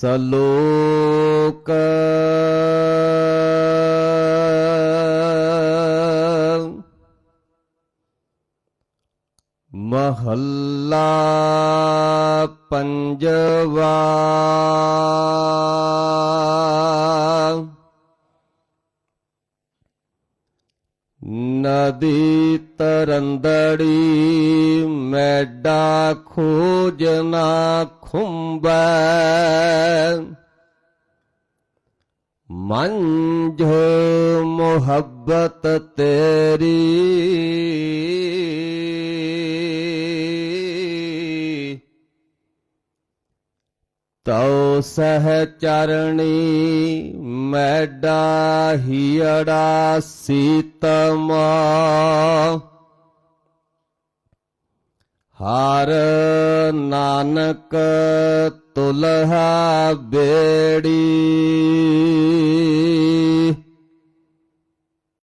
ਸਲੋਕ। ਮਹੱਲਾ ਪੰਜਵਾ। ਨਦੀ ਤਰੰਦੜੀ ਮੈਡਾ ਖੋਜਨਾ ਖੁੰਬੈ। ਮੰਝ ਮੁਹੱਬਤ ਤੇਰੀ। ਤਉ ਸਹਿ ਚਰਣੀ ਮੈਡਾ ਹੀੜਾ ਸੀਤਮਾ ਹਰ ਨਾਨਕ ਤੁਲਹਾ ਬੇੜੀ।